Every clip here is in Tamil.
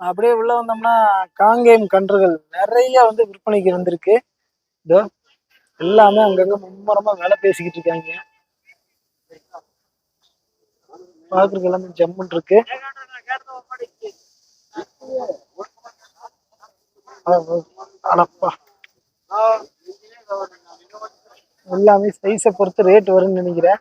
அப்படியே உள்ள வந்தோம்னா காங்கேயம் கன்றுகள் நிறைய வந்து விற்பனைக்கு வந்திருக்கு. இதோ எல்லாமே அங்கங்க மும்முரமா வேலை பேசிக்கிட்டு இருக்காங்க. பாக்குறதுக்கு எல்லாமே ஜம்முன் இருக்கு. அடப்பா. எல்லாமே சைஸை பொறுத்து ரேட் வரும்னு நினைக்கிறேன்.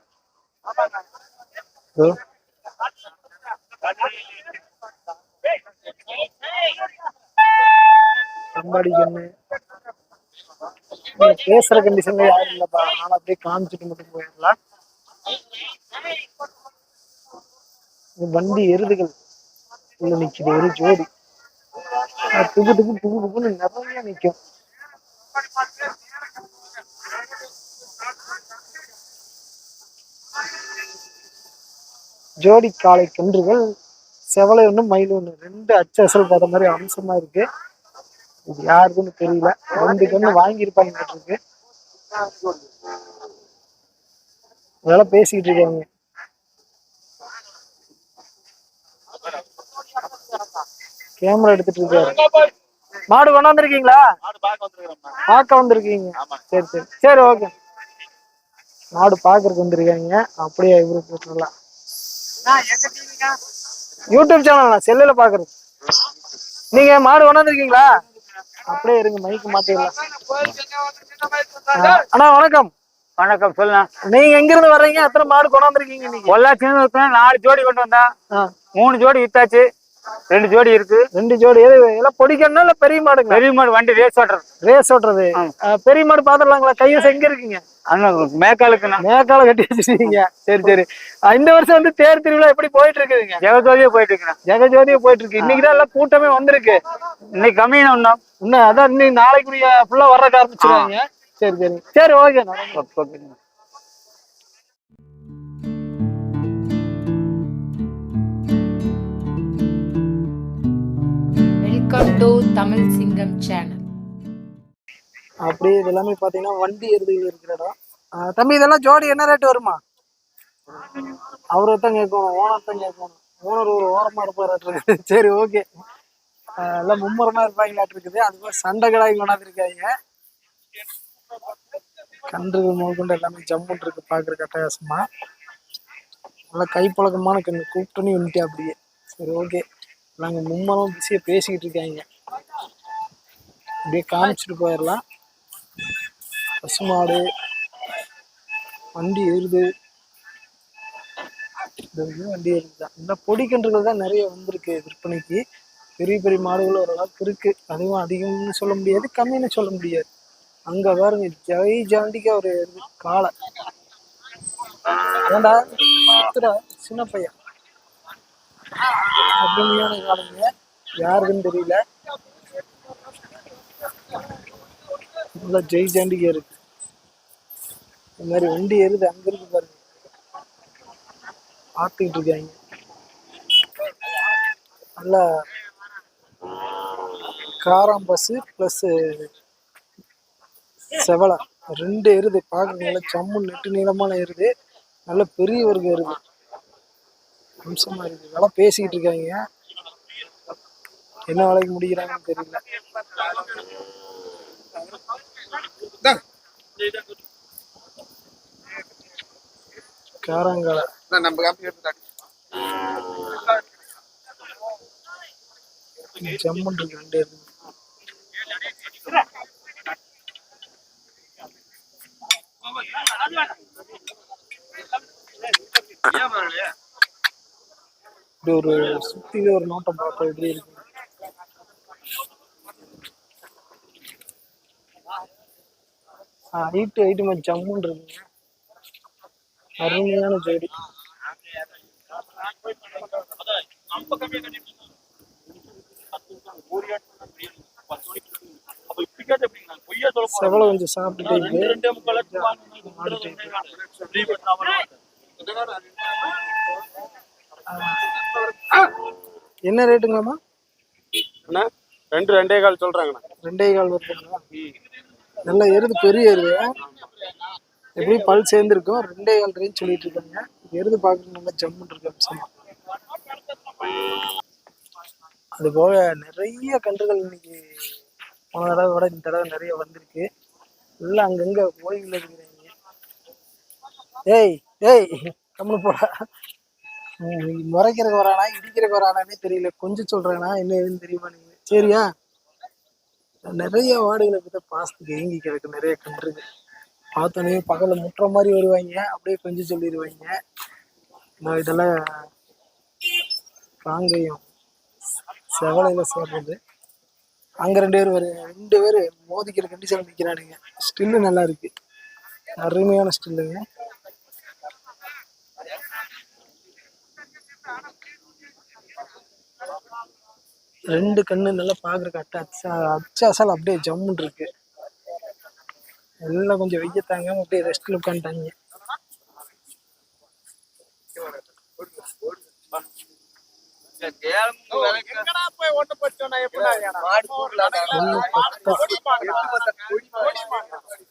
இதோ. கண்ணு பேசுற கண்டிஷன்ல யாரும் இல்லப்பா. அதனால அப்படியே காமிச்சிட்டு மட்டும் போயிடலாம். வண்டி எருதுகள் உள்ள நிக்குது ஒரு ஜோடி. துப்பு துப்பு துப்பு துப்புன்னு நிறைய நிக்கும். ஜோடி காளை கன்றுகள் செவலை ஒண்ணு மயில் ஒண்ணு ரெண்டு அச்சு அசல் பார்த்த மாதிரி அம்சமா இருக்கு. இது யாருக்குன்னு தெரியல. ரெண்டு கண்ணு வாங்கியிருப்பாங்க இருக்கு அதெல்லாம் பேசிக்கிட்டு இருக்காங்க. கேமரா எடுத்துட்டு இருக்காரு. மாடு கொண்டாந்துருக்கீங்களா பார்க்க வந்திருக்கீங்க. சரி சரி. சரி ஓகே. மாடு பாக்குறதுக்கு வந்திருக்காங்க. அப்படியே இவரு போட்டுலாம் யூடியூப் சேனல் செல்லுல பாக்குறது நீங்க மாடு கொண்டாந்துருக்கீங்களா அப்படியே இருங்க மைக்கு மாத்திடலாம். அண்ணா வணக்கம். வணக்கம் சொல்லுண்ணா. நீங்க எங்க இருந்து வர்றீங்க? எத்தனை மாடு கொண்டாந்துருக்கீங்க நீங்க பொள்ளாச்சி நாலு ஜோடி கொண்டு வந்தேன். ஆ, மூணு ஜோடி வித்தாச்சு. ரெண்டு ஜோடி இருக்கு. ரெண்டு ஜோடி. எது எல்லாம் பொடிக்கணும் இல்ல பெரிய மாடுங்களா? பெரிய மாடு வண்டி ரேஸ் ஓட்டுறது. ரேஸ் ஓட்டுறது. பெரிய மாடு பாத்துடலாங்களா? கையஸ் எங்க இருக்கீங்க? அண்ணன் மேக்காலுக்குண்ணா. மேக்கால கட்டி வச்சிருக்கீங்க. சரி சரி. இந்த வருஷம் வந்து தேர் திருவிழா எப்படி போயிட்டு இருக்குதுங்க ஜெகஜோதியே போயிட்டு இருக்கிறேன் ஜெகஜோதியா போயிட்டு இருக்கு இன்னைக்கு தான் எல்லாம் கூட்டமே வந்திருக்கு. இன்னைக்கு கம்மியான ஒன்றும் இன்னும் அதான் இன்னைக்கு நாளைக்குரிய ஃபுல்லா வர்றக்க ஆரம்பிச்சிருவாங்க. சரி சரி. சரி ஓகே வெல்கம் டு தமிழ் சிங்கம் சேனல் அப்படியே இது எல்லாமே பாத்தீங்கன்னா வண்டி எருதுகள் இருக்கிற இடம் ஆ, தம்பி இதெல்லாம் ஜோடி என்ன ரேட் வருமா? அவரை தான் கேட்கணும் ஓனர் தான் கேட்கணும். ஓனர் ஒரு ஓரமா இருப்பாரு சரி ஓகே எல்லாம் மும்முரமா இருப்பாங்களாட்டு இருக்குது. அது மாதிரி சண்டை கடாய் கொண்டாந்துருக்காங்க கன்றுகள் முதற்கொண்டு எல்லாமே ஜம்முன் இருக்கு பாக்குற கட்டாயசமா நல்லா கைப்பழக்கமான கண்ணு கூப்பிட்டோன்னே வந்துட்டு அப்படியே. சரி ஓகே நாங்கள் மும்மரம் பிஸியாக பேசிக்கிட்டு இருக்காங்க. அப்படியே காமிச்சிட்டு போயிடலாம். பசுமாடு வண்டி எருது வண்டி ஏறுதுதான் இந்த பொடிக்கன்றுகள் தான் நிறைய வந்திருக்கு விற்பனைக்கு. பெரிய பெரிய மாடுகள் ஓரளவுக்கு இருக்கு. அதுவும் அதிகம்னு சொல்ல முடியாது கம்மின்னு சொல்ல முடியாது. அங்க பாருங்க ஜெய் ஜாண்டிக்கா ஒரு காலை ஏண்டா சின்ன பையன். அப்படியான காலங்க யாருக்குன்னு தெரியல. நல்லா ஜெய் ஜாண்டிக்கா இருக்கு இந்த மாதிரி வண்டி எருது அங்க இருக்கு பாருங்க. பார்த்துக்கிட்டு இருக்காங்க. நல்லா காராம் பஸ் ப்ளஸ்ஸு செவலை. ரெண்டு எருது பார்க்க நல்ல சம்மு நெட்டு நீளமான எருது நல்ல பெரிய ஒரு எருது அம்சமா இருக்கு. நல்லா பேசிக்கிட்டு இருக்காங்க. என்ன வேலைக்கு முடிக்கிறாங்கன்னு தெரியல. காராங்காலை இருக்கு ரெண்டு எருது இப்படி ஒரு சுத்தி ஒரு நோட்டம் பார்த்தோம் எப்படி இருக்கு? ஹைட்டு ஹைட்டு ஜம்முன் இருக்குங்க அருமையான ஜோடி. செவலை கொஞ்சம் சாப்பிட்டு மாடு type. என்ன ரேட்டுங்கம்மா? அண்ணா ரெண்டு ரெண்டே கால் சொல்றாங்கண்ணா. ரெண்டே கால் வருதுங்களா? நல்ல எருது பெரிய எருது எப்படி பல் சேர்ந்துருக்கும். ரெண்டே கால் ரேஞ்ச் சொல்லிட்டு இருக்காங்க. எருது பார்க்க நல்லா ஜம்முன்னு இருக்கு அம்சமா. அது போக நிறைய கன்றுகள் இன்னைக்கு போன தடவை விட இந்த தடவை நிறைய வந்திருக்கு. எல்லாம் அங்கங்க ஓய்வில் இருக்கிறாங்க ஏய் ஏய் கம்முனு போடா. முறைக்கிறக்கு வரானா இடிக்கிறக்கு வரானானே தெரியல. கொஞ்சம் சொல்றானா என்ன ஏதுன்னு தெரியுமா நீங்க? சரியா? நிறைய வாடுகளை பத்தி பாசத்துக்கு ஏங்கி கிடக்கு நிறைய கன்றுகள். பார்த்தோன்னே பக்கத்தில் முட்டுற மாதிரி வருவாங்க. அப்படியே கொஞ்சம் சொல்லிடுவாங்க. நான் இதெல்லாம் காங்கேயம் செவலையில் சேர்றது. அங்கே ரெண்டு பேர் வரு ரெண்டு பேர் மோதிக்கிற கண்டிஷன் நிற்கிறானுங்க ஸ்டில்லு நல்லா இருக்கு. அருமையான ஸ்டில்லுங்க ரெண்டு கண்ணு நல்லா பார்க்குறக்கு அட்டை அச்சா அச்சாசால் அப்படியே ஜம்முன்னு இருக்கு எல்லாம் கொஞ்சம் வெய்யத்தாங்க அப்படியே ரெஸ்ட்ல உட்காந்துட்டாங்க.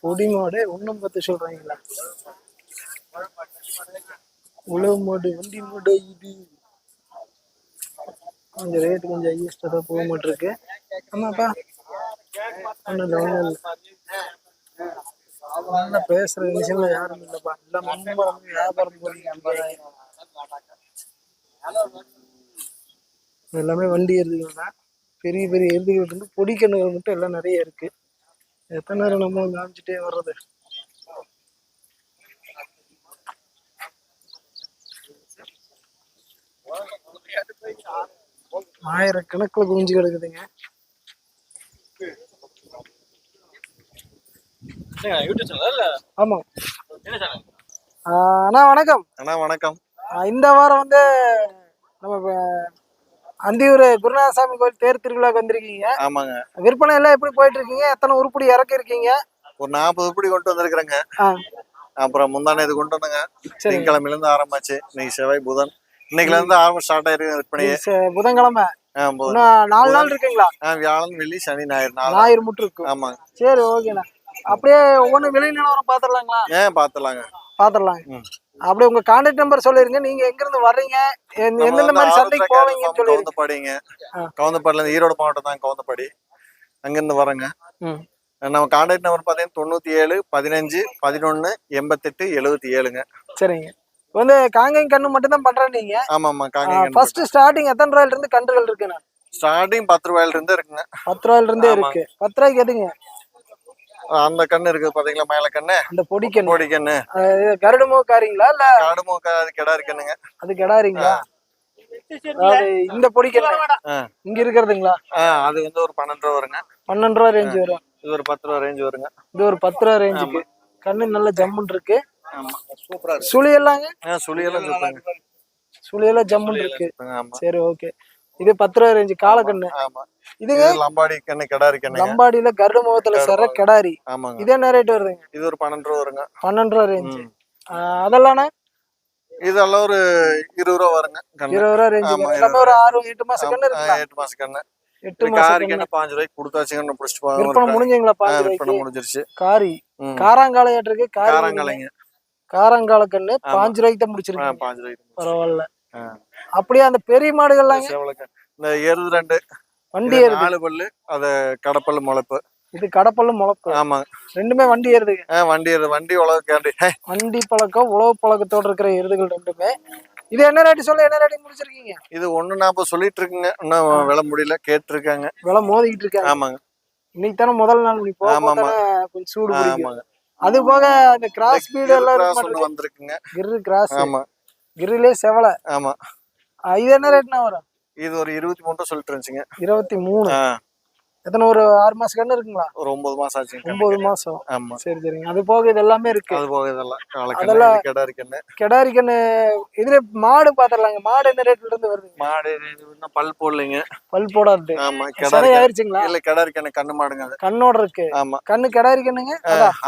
பொடி மாடு. ஒண்ணும் பத்து சொல்றாங்களா? உழவு மாடு வண்டி மாடு இது. கொஞ்சம் ரேட் கொஞ்சம் ஹையஸ்டாக தான் போக மாட்டிருக்கு. ஆமாப்பா. ஒன்றும் இல்லை ஒன்றும் இல்லை. நல்லா பேசுற விஷயம்ல யாரும் எல்லாம் வியாபாரம் போறீங்க எல்லாமே வண்டி எருதுகள் தான் பெரிய பெரிய எருதுகள் இருந்து பொடி கிணறு மட்டும் எல்லாம் நிறைய இருக்கு. எத்தனை நேரம் நம்ம காமிச்சிட்டே வர்றது? ஆயிரக்கணக்கில் குஞ்சு கிடக்குதுங்க. ஆமாம் அண்ணா வணக்கம். அண்ணா வணக்கம். இந்த வாரம் வந்து நம்ம அந்தியூர் குருநாதசாமி கோயில் தேர் திருவிழாக்கு வந்திருக்கீங்க. ஆமாங்க. விற்பனை எல்லாம் எப்படி போயிட்டு இருக்கீங்க எத்தனை உருப்படி இறக்கி இருக்கீங்க? ஒரு நாற்பது உருப்படி கொண்டு வந்திருக்கிறேங்க. அப்புறம் முந்தானே இது கொண்டு வந்தேங்க. சரிங்க திங்கக்கிழமையில இருந்து ஆரம்பிச்சு இன்னைக்கு செவ்வாய் புதன். இன்னைக்குல இருந்து ஆரம்பம் ஸ்டார்ட் ஆயிருக்கு ச- புதன்கிழமை. நாலு நாள் இருக்குங்களா? வியாழன் வெள்ளி சனி ஞாயிறு நாள் ஞாயிறு மட்டும் இருக்கும். ஆமாங்க. சரி ஓகேண்ணா. அப்படியே ஒவ்வொன்று விலை நிலவரம் பார்த்துடலாங்களா ஏன் பார்த்துடலாங்க ம். அப்படியே உங்க கான்டாக்ட் நம்பர் சொல்லிருங்க. நீங்க எங்க இருந்து வர்றீங்க எந்த- எந்தெந்த மாதிரி சந்தைக்கு போவீங்கன்னு சொல்லிருங்க. கவுந்தப்பாடிங்க. கவுந்தப்பாடில இருந்து ஈரோடு மாவட்டம் தான் கவுந்தப்பாடி அங்கிருந்து வரேங்க. நம்ம கான்டாக்ட் நம்பர் பார்த்தீங்கன்னா தொண்ணூத்தி ஏழு பதினஞ்சு பதினொன்னு எண்பத்தெட்டு எழுபத்தி ஏழுங்க சரிங்க. வந்து காங்கேயம் கண்ணு மட்டும் தான் பண்றேன் நீங்க. ஆமா ஆமா காங்க ஃபர்ஸ்ட் ஸ்டார்டிங் எத்தனை ரூபாயில இருந்து கன்றுகள் இருக்குண்ணா? ஸ்டார்டிங் பத்து ரூபாயில இருந்து இருக்குங்க. பத்து ரூபாயில இருந்தே. இருக்கு. பத்து ரூபாய்க்கு எதுங்க? அந்த கண்ணு இருக்குது பாத்தீங்களா மேல கண்ணு? அந்த பொடி கண்ணு. கோடி கண்ணு. அது கருடு மூக்காரிங்களா இல்ல காடுமூக்க அது கிடா இருக்கணுங்க அது கிடாரிங்களா? இந்த பொடி கண்ணு. இங்க இருக்கிறதுங்களா? அது வந்து ஒரு பன்னெண்டு ரூபா வருங்க. பன்னெண்டு ரூபா ரேஞ்ச் வரும். இது ஒரு பத்து ரூபா ரேஞ்ச் வருங்க. இது ஒரு பத்து ரூபா ரேஞ்சுக்கு கண்ணு நல்ல ஜம்முன் இருக்கு. ஆமா. சூப்பரா இருக்கு. சுழி எல்லாங்க சுழியெல்லாம் சுத்தங்க சுழி எல்லாம் ஜம்முன் இருக்கு சரி ஓகே. இது பத்து ரூபா ரேஞ்சு காலக்கண்ணு ஆமா. இதுங்க இது லம்பாடி கண்ணு கிடாரி கண்ணுங்க. லம்பாடியில கருடு முகத்துல சேர கிடாரி. ஆமாங்க. இது என்ன ரேட் வருதுங்க? இது ஒரு பன்னெண்டு ரூபா வருங்க. பன்னெண்டு ரூபா ரேஞ்சு ம். அதெல்லாம்ண்ணா இதெல்லாம் ஒரு இருபது ரூபா வருங்க கண்ணு. இருபது ரூபா ரேஞ்சு எல்லாமே ஒரு ஆறு எட்டு மாசம் கண்ணு ஆ, இருக்குங்களா? எட்டு மாசம் கண்ணு. எட்டு மாசம் கண்ணு. கண்ணு பாஞ்சு ரூபாய்க்கு கொடுத்தாச்சுங்கன்னு பிடிச்சிட்டு விற்பனை போவாங்க முடிஞ்சுங்களா ஆ, பாஞ்சு விற்பனை ரூபாய்க்கு? முடிஞ்சிருச்சு. காரி. ம். காராங்கால ஏற்றிருக்கு காரி. காரங்காலைங்க காராங்கால கண்ணு. பாஞ்சு ரூபாய்க்கு தான் ஆ, முடிச்சிருக்கீங்க பாஞ்சு ரூபாய்க்கு பரவாயில்ல. அப்படியே அந்த பெரிய சேவலுக்கு. இந்த எருது ரெண்டு வண்டி ஏறுது. நாலு பல்லு அது கடப்பல்லு முளைப்பு. இது கடப்பல்லு முளப்பு. ஆமாங்க. ரெண்டுமே வண்டி ஏறுதுங்க ஆ, வண்டி எருது வண்டி உலகக்காண்டி ஹே, வண்டி பழக்கம் உழவு பழக்கத்தோட இருக்கிற எருதுகள் ரெண்டுமே. இது என்ன ரேட்டு சொல்ல? என்ன ரேட்டு முடிச்சிருக்கீங்க? இது ஒண்ணு நாற்பது சொல்லிட்டு இருக்குங்க இன்னும் விலை முடியல. கேட்டிருக்காங்க. விலை மோதிக்கிட்டு இருக்காங்க. ஆமாங்க. இன்னைக்கு தானே முதல் நாள் நீ ஆமா, கொஞ்சம் சூடு ஆமாங்க. அது போக அந்த கிராஸ் ஸ்பீடு எல்லாம் வந்திருக்குங்க. கிரு கிராஸ் ஆமா கிரிலே செவலை. ஆமா. இது என்ன ரேட்னா வரும்? இது ஒரு இருபத்தி மூணு சொல்லிட்டு இருந்துச்சுங்க. இருபத்தி மூணு? எத்தனை ஒரு ஆறு மாசம் கண்ணு இருக்குங்களா? ஒரு ஒன்பது மாசம் ஆச்சுங்க ஒன்பது மாசம். ஆமா. சரி சரிங்க. அது போக இது எல்லாமே இருக்கு. அது போக இதெல்லாம். அதெல்லாம் காலக்கண்ணு கிடா இருக்குன்னு கிடாரி கண்ணு இதுல மாடு பாத்திரலாங்க மாடு என்ன ரேட்ல இருந்து வருதுங்க? மாடு இன்னும் பல் போடலைங்க. பல் போடாது. ஆமா கிடா சரி இருக்கு ஆயிருச்சுங்களா இல்ல கிடா இருக்கண்ணு கண்ணு மாடுங்க அது. கண்ணோட இருக்கு. ஆமா. கண்ணு கிடாரி கண்ணுங்க?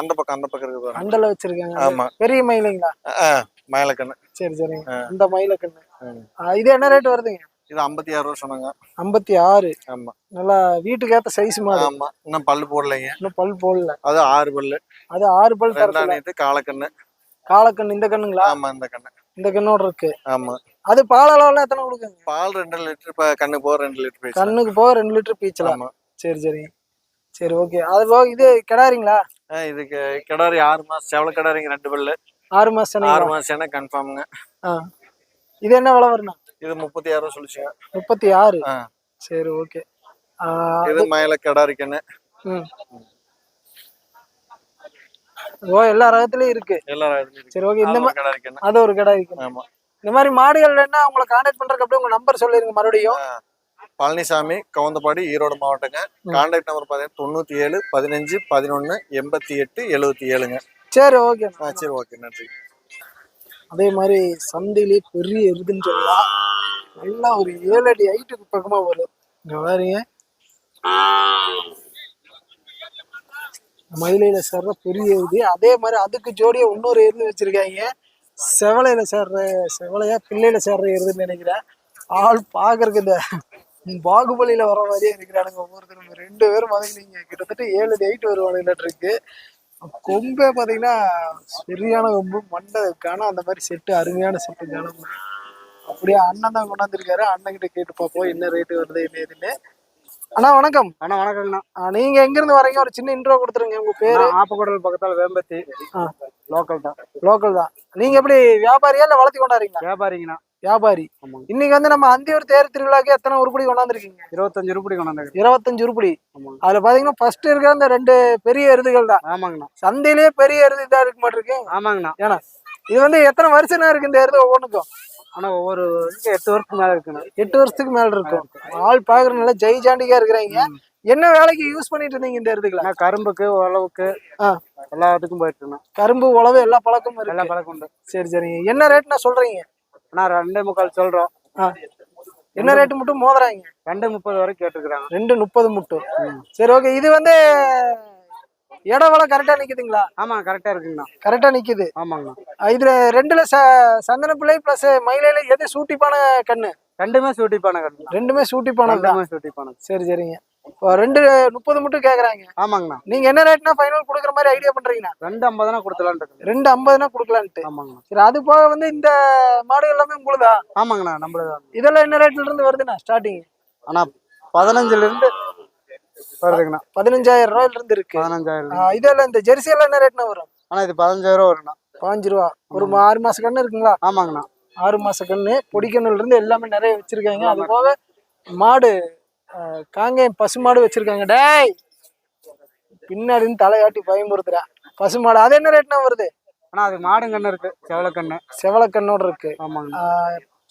அந்த பக்கம் அந்த பக்கம் இருக்குது பாருங்க. அண்டல வச்சிருக்காங்க. ஆமா. பெரிய மயிலுங்களா? ஆ, மேல கண்ணு சரி. சரிங்க. இந்த மயில கண்ணு ம். ஆ, இது என்ன ரேட் வருதுங்க? இது ஐம்பத்தி ஆறு ரூபா சொன்னாங்க. ஐம்பத்தி ஆறு ஆமா. நல்லா வீட்டுக்கு ஏத்த சைஸ் மாடு. ஆமா. இன்னும் பல்லு போடலைங்க. இன்னும் பல் போடல. அது ஆறு பல்லு. அது ஆறு பல் நேத்து காலக்கண்ணு. காலக்கண்ணு இந்த கண்ணுங்களா? ஆமா இந்த கண்ணு. இந்த கண்ணோட இருக்கு. ஆமா. அது பால் அளவுல எத்தனை கொடுக்குங்க? பால் ரெண்டு லிட்டர் இப்ப கண்ணு போக ரெண்டு லிட்டர் பேசலாம் கண்ணுக்கு போக ரெண்டு லிட்டர் பீச்சலாம் ஆமா. சரி சரி. சரி ஓகே. அது போக இது கிடாரிங்களா? இதுக்கு கிடாரி ஆறு மாசம். செவல கிடாரிங்க ரெண்டு பல்லு. ஆறு மாசம் ஆறு மாசம் என்ன கன்ஃபார்முங்க இது என்ன விலை வருண்ணா இது முப்பத்தி ஆறு சொல்லிச்சுங்க. முப்பத்தி ஆறு. சரி ஓகே. இது மயில கிடாரி கண்ணு ம். ஓ எல்லா ரகத்துலயும் இருக்கு. எல்லாரும் இதுலயும் இருக்கு. சரி ஓகே. இந்த மாதிரி அது ஒரு கடை இருக்கு ஆமா. இந்த மாதிரி மாடுகள் வேணா உங்களை கான்டாக்ட் பண்றதுக்கு அப்படியே உங்க நம்பர் சொல்லிருங்க மறுபடியும். பழனிசாமி கவுந்தபாடி ஈரோடு மாவட்டங்க. கான்டாக்ட் நம்பர் பார்த்தீங்கன்னா தொண்ணூத்தி ஏழு பதினஞ்சு பதினொன்னு எண்பத்தி எட்டு எழுபத்தி ஏழுங்க. சரி ஓகே ஆ சரி ஓகே நன்றி. அதே மாதிரி சந்தையிலே பெரிய எருதுன்னு சொல்லலாம் நல்லா ஒரு ஏழு அடி ஹைட்டுக்கு பக்கமா வரும். இங்க பாருங்க. மயிலையில சேர்ற பெரிய எருது. அதே மாதிரி அதுக்கு ஜோடியா இன்னொரு எருது வச்சிருக்காங்க. செவலையில சேர்ற செவலையா பிள்ளையில சேர்ற எருதுன்னு நினைக்கிறேன். ஆள் பாக்குறதுக்கு இந்த பாகுபலியில வர மாதிரியே இருக்கிறானுங்க ஒவ்வொருத்தரும். ரெண்டு பேரும் பாத்தீங்கன்னா கிட்டத்தட்ட ஏழு அடி ஹைட் வருவானுங்க இருக்கு கொம்பே பாத்தீங்கன்னா சரியான கொம்பு மண்டை காணோம் அந்த மாதிரி செட்டு அருமையான செட்டு காணும் அப்படியே அண்ணன் தான் கொண்டாந்துருக்காரு. அண்ணன் கிட்ட கேட்டு பார்ப்போம் என்ன ரேட்டு வருது என்ன ஏதுன்னு. அண்ணா வணக்கம். அண்ணா வணக்கங்கண்ணா நீங்க எங்க இருந்து வரீங்க? ஒரு சின்ன இன்ட்ரோ கொடுத்துருங்க உங்க பேரு? ஆப்பக்கூடல் பக்கத்தால வேம்பத்தி. லோக்கல் தான். லோக்கல் தான். நீங்க எப்படி வியாபாரியா இல்ல வளர்த்தி கொண்டாடுறீங்களா? வியாபாரிங்கண்ணா. வியாபாரி. இன்னைக்கு வந்து நம்ம அந்தியூர் தேர் திருவிழாக்கு எத்தனை உருப்படி கொண்டாந்துருக்கீங்க? இருபத்தஞ்சு ரூபாய் கொண்டாந்து இருபத்தஞ்சு உருப்படி. அதுல பாத்தீங்கன்னா ஃபர்ஸ்ட் இருக்கிற அந்த ரெண்டு பெரிய எருதுகள் தான். ஆமாங்கண்ணா. சந்தையிலேயே பெரிய எருது இதா இருக்க மாட்டிருக்கு. ஆமாங்கண்ணா. ஏன்னா இது வந்து எத்தனை வருஷம் இருக்கு இந்த எருது ஒவ்வொன்றுக்கும் ஆனா ஒவ்வொரு எட்டு வருஷத்துக்கு மேல இருக்குண்ணா. எட்டு வருஷத்துக்கு மேல இருக்கும் ஆள் பாக்குற நல்லா ஜெய் ஜாண்டிக்கா இருக்கிறாங்க. என்ன வேலைக்கு யூஸ் பண்ணிட்டு இருந்தீங்க இந்த எருதுகளை? கரும்புக்கு உழவுக்கு. எல்லாத்துக்கும் போயிட்டு இருக்கேன் கரும்பு உழவு எல்லா பழக்கமும் எல்லா இருக்கு. பழக்கம் உண்டு. சரி சரிங்க. என்ன ரேட்னா சொல்றீங்க? ஆனா ரெண்டே முக்கால் சொல்றோம். ஆ. என்ன ரேட்டு மட்டும் மோதுறாங்க ரெண்டு முப்பது வரைக்கும் கேட்டுருக்காங்க ரெண்டு முப்பது மட்டும் சரி ஓகே இது வந்து இடம் வளம் கரெக்டா நிக்குதுங்களா? ஆமா கரெக்டா இருக்குங்கண்ணா. கரெக்டா நிக்குது. ஆமாங்கண்ணா. இதுல ரெண்டுல சந்தன பிள்ளை பிளஸ் மயிலையில எது சூட்டிப்பான கண்ணு? ரெண்டுமே சூட்டிப்பான கட்டுண்ணா ரெண்டுமே சூட்டிப்பானது தான். ரெண்டுமே சூட்டிப்பான சரி சரிங்க. ரெண்டு முப்பது மட்டும் கேக்குறாங்க. ஆமாங்கண்ணா. நீங்க என்ன ரேட்னா ஃபைனல் கொடுக்குற மாதிரி ஐடியா பண்றீங்கண்ணா? ரெண்டு ஐம்பதுனா கொடுத்துலான்னு இருக்கு ரெண்டு ஐம்பதுனா கொடுக்கலான்ட்டு. ஆமாங்கண்ணா. சரி அது போக வந்து இந்த மாடு எல்லாமே உங்களுதா? ஆமாங்கண்ணா நம்மளது. இதெல்லாம் என்ன ரேட்ல இருந்து வருதுண்ணா ஸ்டார்டிங் ஆனா பதினஞ்சுல இருந்து வருதுங்கண்ணா. பதினஞ்சாயிரம் ரூபாயில இருந்து இருக்கு. பதினஞ்சாயிரம் இதெல்லாம் இந்த ஜெர்சி எல்லாம் என்ன ரேட்னா வரும்? ஆனா இது பதினஞ்சாயிரம் ரூபா வருங்கண்ணா பாஞ்சு ரூபா. ஒரு ஆறு மாச கண்ணு இருக்குங்களா? ஆமாங்கண்ணா. ஆறு மாச கண்ணு பொடிக்கண்ணுல இருந்து எல்லாமே நிறைய வச்சிருக்காங்க. அது போக மாடு காங்கேயம் பசு மாடு வச்சிருக்காங்க. டேய் பின்னாடி தலையாட்டி பயமுறுத்துறா. பசு மாடு அது என்ன ரேட்னா வருது? ஆனா அது மாடுங்கண்ணு இருக்கு செவலக்கண்ணு. செவலக்கண்ணோட இருக்கு. ஆமாங்க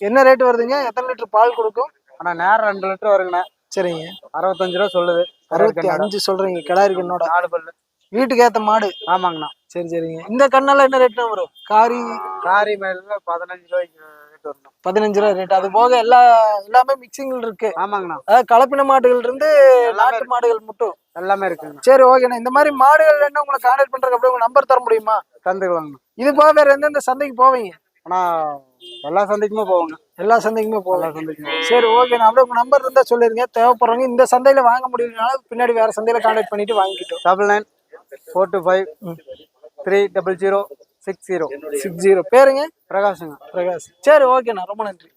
என்ன ரேட் வருதுங்க? எத்தனை லிட்டர் பால் கொடுக்கும்? ஆனா நேரம் ரெண்டு லிட்டர் வருங்கண்ணா. சரிங்க. அறுபத்தஞ்சு ரூபா சொல்லுது. அறுபத்தி அஞ்சு சொல்றீங்க கிடாரி கண்ணோட. நாலு பல்லு. வீட்டுக்கு ஏத்த மாடு. ஆமாங்கண்ணா. சரி சரிங்க. இந்த கண்ணெல்லாம் என்ன ரேட்னா வரும் காரி காரி மேல பதினஞ்சு ரூபாய்க்கு ரேட் வரணும். பதினஞ்சு ரூபா ரேட் அது போக எல்லா எல்லாமே மிக்சிங்ல இருக்கு. ஆமாங்கண்ணா. அதாவது கலப்பின மாடுகள் இருந்து நாட்டு மாடுகள் மட்டும். எல்லாமே இருக்குங்கண்ணா சரி ஓகேண்ணா இந்த மாதிரி மாடுகள் என்ன உங்களை கான்டாக்ட் பண்றதுக்கு அப்படியே உங்க நம்பர் தர முடியுமா? தந்துக்கலாங்கண்ணா இது போக வேற எந்தெந்த சந்தைக்கு போவீங்க? ஆனா எல்லா சந்தைக்குமே போவாங்க. எல்லா சந்தைக்குமே எல்லா போவேன் சந்தைக்குமே. சரி ஓகேண்ணா அப்படியே உங்க நம்பர் இருந்தா சொல்லிருங்க. தேவைப்படுறவங்க இந்த சந்தையில வாங்க முடியலனாலும் பின்னாடி வேற சந்தையில கான்டாக்ட் பண்ணிட்டு வாங்கிக்கிட்டோம் double nine four two five three double zero six zero six zero பேருங்க? பிரகாஷுங்க. பிரகாஷ். சரி ஓகேண்ணா. ரொம்ப நன்றி.